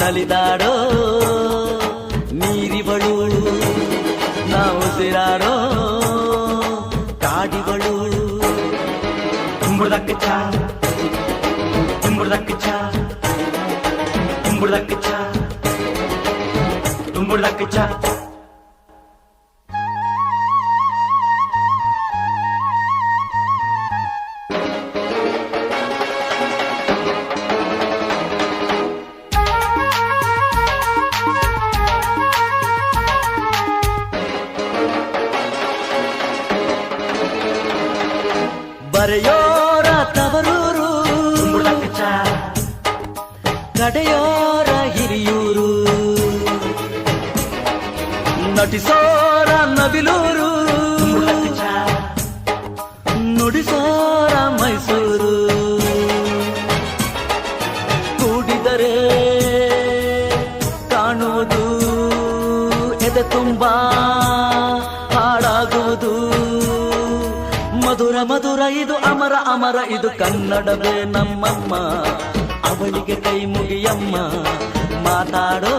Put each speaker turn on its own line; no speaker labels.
ನಲಿದಾಡೋ ನೀರಿವಳು ನಾವು ಉಸಿರಾಡೋ ಕಾಡಿಗಳು
tumburdak cha tumburdak cha tumburdak cha tumburdak cha
ಬರೆಯೋರ ತವರೂರು
tumburdak cha
ಕಡೆಯೋರ Hiriyur ನಟಿಸೋರ Navilur
tumburdak cha
ನುಡಿಸೋರ Mysuru ಕೂಡಿದರೆ ಕಾಣುವುದು ಎದೆ ತುಂಬಾ ಮಧುರ ಇದು ಅಮರ ಅಮರ ಇದು ಕನ್ನಡವೇ ನಮ್ಮಮ್ಮ. ಅವಳಿಗೆ ಕೈ ಮುಗಿಯಮ್ಮ ಮಾತಾಡೋ